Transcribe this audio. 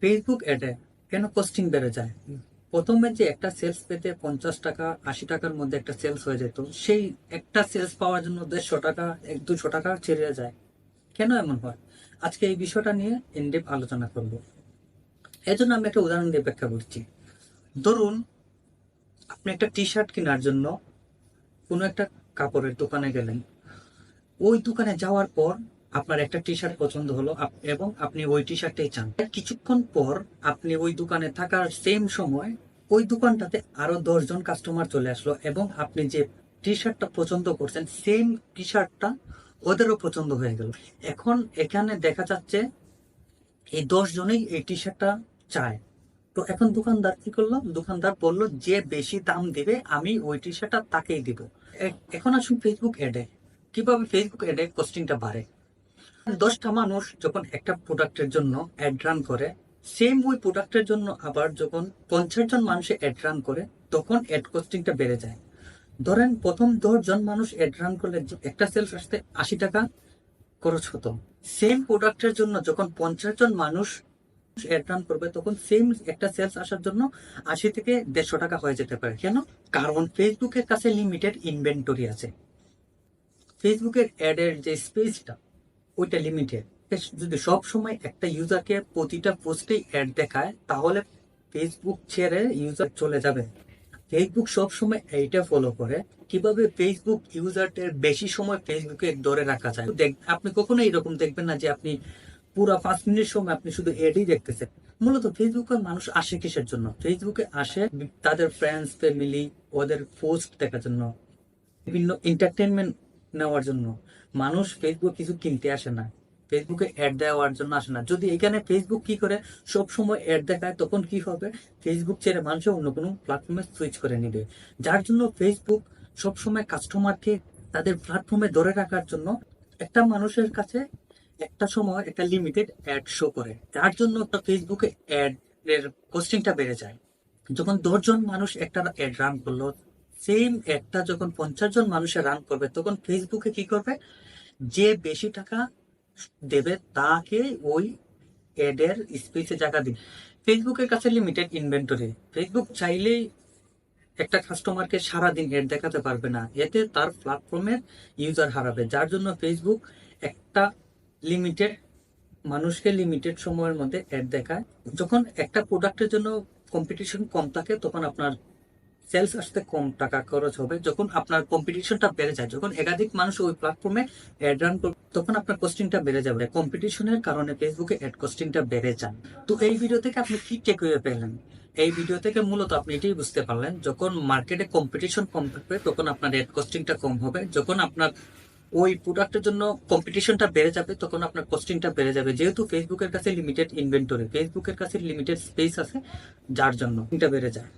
Facebook অ্যাডে কেন costing বেড়ে যায়? প্রথমে যে একটা সেলস পেতে পঞ্চাশ টাকা, আশি টাকার মধ্যে একটা সেলস হয়ে যেত, সেই একটা সেলস পাওয়ার জন্য দেড়শো টাকা, এক, দুশো টাকা ছেড়ে যায়। কেন এমন হয়? আজকে এই বিষয়টা নিয়ে ইনডেপ আলোচনা করব। এজন্য আমি একটা উদাহরণ দিয়ে ব্যাখ্যা করছি। ধরুন, আপনি একটা টি শার্ট কেনার জন্য কোনো একটা কাপড়ের দোকানে গেলেন। ওই দোকানে যাওয়ার পর আপনার একটা টি শার্ট পছন্দ হলো এবং আপনি ওই টি শার্টটাই চান। কিছুক্ষণ পর আপনি ওই দোকানে থাকার সেম সময় ওই দোকানটাতে আরও দশজন কাস্টমার চলে আসলো এবং আপনি যে টি শার্টটা পছন্দ করছেন সেম টি শার্টটা ওদেরও পছন্দ হয়ে গেল। এখন এখানে দেখা যাচ্ছে এই দশ জনেই এই টি শার্টটা চায়। তো এখন দোকানদার কি করল? দোকানদার বলল, যে বেশি দাম দিবে, আমি ওই টি শার্টটা তাকেই দিব। এখন আসুন ফেসবুক অ্যাডে কীভাবে ফেসবুক অ্যাডে কস্টিংটা বাড়ে? দশটা মানুষ যখন একটা প্রোডাক্টের জন্য অ্যাড রান করে সেম ওই প্রোডাক্টের জন্য আবার যখন পঞ্চাশ জন মানুষে অ্যাড রান করে, তখন অ্যাড কস্টিংটা বেড়ে যায়। ধরেন প্রথম দশ জন মানুষ অ্যাড রান করলে একটা সেলস আসতে আশি টাকা খরচ হতো। সেম প্রোডাক্টের জন্য যখন পঞ্চাশ জন মানুষ অ্যাড রান করবে, তখন সেম একটা সেলস আসার জন্য আশি থেকে দেড়শো টাকা হয়ে যেতে পারে। কেন? কারণ ফেসবুকের কাছে লিমিটেড ইনভেন্টরি আছে। ফেসবুকের অ্যাডের যে স্পেসটা ওইটা লিমিটেড যদি সব সময় একটা ইউজারকে প্রতিটা পোস্টে অ্যাড দেখায়, তাহলে ফেসবুক ছেড়ে ইউজার চলে যাবে। ফেসবুক সব সময় এইটা ফলো করে, কীভাবে ফেসবুক ইউজারদের বেশি সময় ফেসবুকে ধরে রাখা যায়। দেখ- আপনি কখনো এরকম দেখবেন না যে আপনি পুরো পাঁচ মিনিট সময় আপনি শুধু এডই দেখতেছেন। মূলত ফেসবুকে মানুষ আসে কিসের জন্য? ফেসবুকে আসে তাদের ফ্রেন্ডস ফ্যামিলি ওদের পোস্ট দেখার জন্য। বিভিন্ন এন্টারটেনমেন্ট নেওয়ার জন্য। মানুষ ফেসবুক কিছু কিনতে আসে না। ফেসবুকে অ্যাড দেওয়ার জন্য আসে না। যদি এখানে ফেসবুক কি করে? সব সময় অ্যাড দেখায়, তখন কি হবে? ফেসবুক ছেড়ে মানুষ অন্য কোনো প্ল্যাটফর্মে সুইচ করে নেবে। যার জন্য ফেসবুক সব সময় কাস্টমারকে তাদের প্ল্যাটফর্মে ধরে রাখার জন্য একটা মানুষের কাছে একটা সময় একটা লিমিটেড অ্যাড শো করে। যার জন্য একটা ফেসবুকে অ্যাড এর কোস্টিংটা বেড়ে যায়। যখন দশজন মানুষ একটা অ্যাড রান করল সেম একটা যখন পঞ্চাশ জন মানুষের রান করবে, তখন ফেসবুকে কি করবে? যে বেশি টাকা দেবে তাকে ওই এডের স্পেসে জায়গা দিন ফেসবুকের কাছে লিমিটেড ইনভেন্টরি ফেসবুক চাইলেই একটা কাস্টমারকে সারাদিন এড দেখাতে পারবে না। এতে তার প্ল্যাটফর্মের ইউজার হারাবে। যার জন্য ফেসবুক একটা লিমিটেড মানুষকে লিমিটেড সময়ের মধ্যে অ্যাড দেখায়। যখন একটা প্রোডাক্টের জন্য কম্পিটিশন কম থাকে, তখন আপনার সেলস আসতে কম টাকা খরচ হবে, যখন আপনার কম্পিটিশনটা বেড়ে যায়, যখন একাধিক মানুষ ওই প্ল্যাটফর্মে অ্যাড রান করবে, তখন আপনার কস্টিংটা বেড়ে যাবে। কম্পিটিশনের কারণে ফেসবুকে অ্যাড কস্টিংটা বেড়ে যায়। তো এই ভিডিও থেকে আপনি কি টেক পেলেন? এই ভিডিও থেকে মূলত আপনি এটাই বুঝতে পারলেন, যখন মার্কেটে কম্পিটিশন কম থাকবে, তখন আপনার অ্যাড কস্টিংটা কম হবে। যখন আপনার ওই প্রোডাক্টের জন্য কম্পিটিশনটা বেড়ে যাবে, তখন আপনার কস্টিংটা বেড়ে যাবে। যেহেতু ফেসবুকের কাছে লিমিটেড ইনভেন্টরি ফেসবুকের কাছে লিমিটেড স্পেস আছে, যার জন্য এটা বেড়ে যায়।